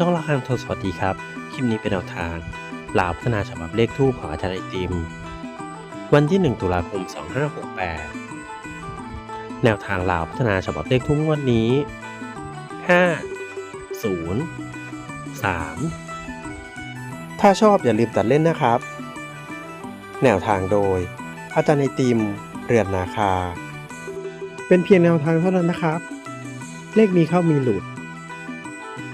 ช่องละครโทรสวัสดีครับ คลิปนี้เป็นแนวทางลาวพัฒนาฉบับเลขทูปของอาจารย์ไอติม วันที่ 1 ตุลาคม 2568 แนวทางลาวพัฒนาฉบับเลขทูปงวันนี้ 5 0 3 ถ้าชอบอย่าลืมตัดเล่นนะครับ แนวทางโดย อาจารย์ไอติม เรือนนาคา เป็นเพียงแนวทางเท่านั้นนะครับ เลขมีเข้ามีหลุด